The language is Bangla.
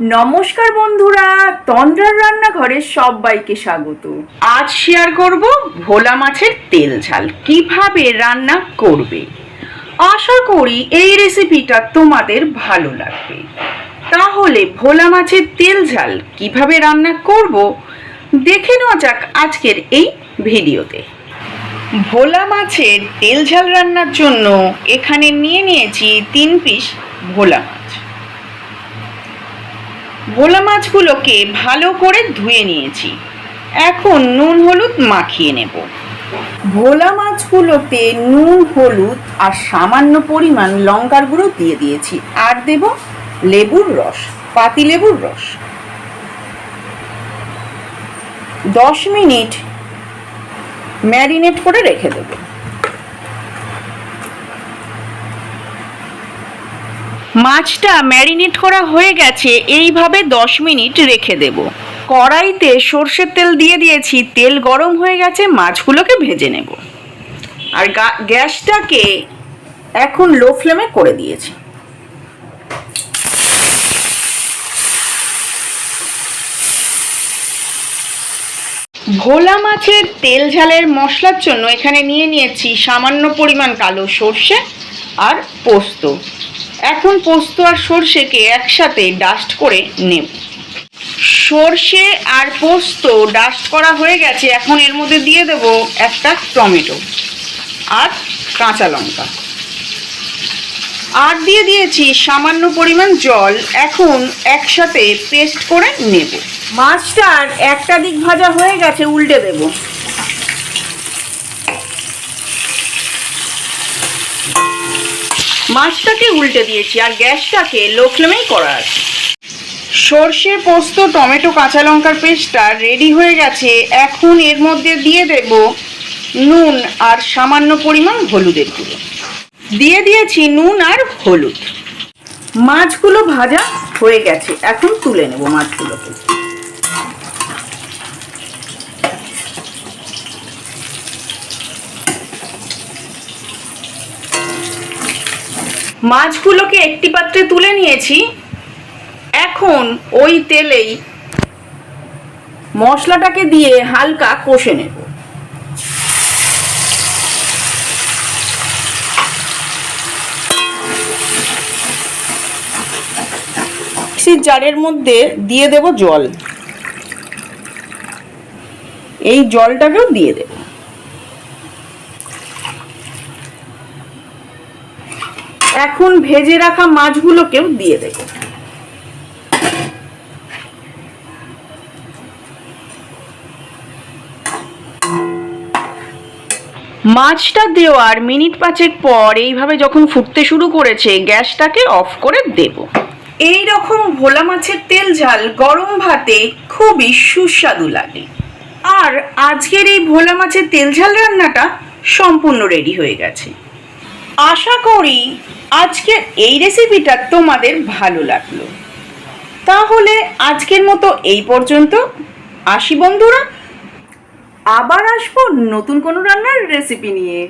নমস্কার বন্ধুরা, তন্দ্রার রান্নাঘরে সবাইকে স্বাগত। আজ শেয়ার করব ভোলা মাছের তেল ঝাল, কীভাবে রান্না করবে। আশা করি এই রেসিপিটা তোমাদের ভালো লাগবে। তাহলে ভোলা মাছের তেল ঝাল কীভাবে রান্না করব, দেখে নেওয়া যাক আজকের এই ভিডিওতে। ভোলা মাছের তেল ঝাল রান্নার জন্য এখানে নিয়ে নিয়েছি তিন পিস ভোলা মাছ। ভোলা মাছগুলোকে ভালো করে ধুয়ে নিয়েছি। এখন নুন হলুদ মাখিয়ে নেব। ভোলা মাছগুলোতে নুন, হলুদ আর সামান্য পরিমাণ লঙ্কার গুঁড়ো দিয়ে দিয়েছি। আর দেব লেবুর রস, পাতি লেবুর রস। দশ মিনিট ম্যারিনেট করে রেখে দেবো। মাছটা ম্যারিনেট করা হয়ে গেছে, এইভাবে দশ মিনিট রেখে দেব। কড়াইতে সর্ষের তেল দিয়ে দিয়েছি, তেল গরম হয়ে গেছে, মাছগুলোকে ভেজে নেব। আর গ্যাসটাকে এখন লো ফ্লেমে করে দিয়েছি। ভোলা মাছের তেল ঝালের মশলার জন্য এখানে নিয়ে নিয়েছি সামান্য পরিমাণ কালো সর্ষে আর পোস্ত। এখন পোস্ত আর সর্ষেকে একসাথে ডাস্ট করে নেব। সর্ষে আর পোস্ত ডাস্ট করা হয়ে গেছে, এখন এর মধ্যে দিয়ে দেব একটা টমেটো আর কাঁচা লঙ্কা। আর দিয়ে দিয়েছি সামান্য পরিমাণ জল, এখন একসাথে পেস্ট করে নেব। মাছটার একটা দিক ভাজা হয়ে গেছে, উল্টে দেব। মাছটাকে উল্টে দিয়েছি আর গ্যাসটাকে লো ফ্লেমেই করা আছে। সর্ষে পোস্ত, টমেটো, কাঁচা লঙ্কার পেস্টটা রেডি হয়ে গেছে। এখন এর মধ্যে দিয়ে দেব নুন আর সামান্য পরিমাণ হলুদের গুঁড়ো। দিয়ে দিয়েছি নুন আর হলুদ। মাছগুলো ভাজা হয়ে গেছে। এখন তুলে নেব মাছগুলোকে। মাছগুলোকে একটি পাত্রে তুলে নিয়েছি। এখন ওই তেলেই মশলাটাকে দিয়ে হালকা কষে নেব। মিক্সির জারের মধ্যে দিয়ে দেব জল। এই জলটাকেও দিয়ে দেব। এখন ভেজে রাখা মাছগুলোকেও দিয়ে দেব। মাছটা দেওয়ার মিনিট পাঁচেক পর এইভাবে যখন ফুটতে শুরু করেছে, গ্যাসটাকে অফ করে দেব। এই রকম ভোলা মাছের তেল ঝাল গরম ভাতে খুবই সুস্বাদু লাগে। আর আজকের এই ভোলা মাছের তেল ঝাল রান্নাটা সম্পূর্ণ রেডি হয়ে গেছে। আশা করি আজকের এই রেসিপিটা তোমাদের ভালো লাগল। তাহলে আজকের মতো এই পর্যন্ত। আসি বন্ধুরা, আবার আসব নতুন কোনো রান্নার রেসিপি নিয়ে।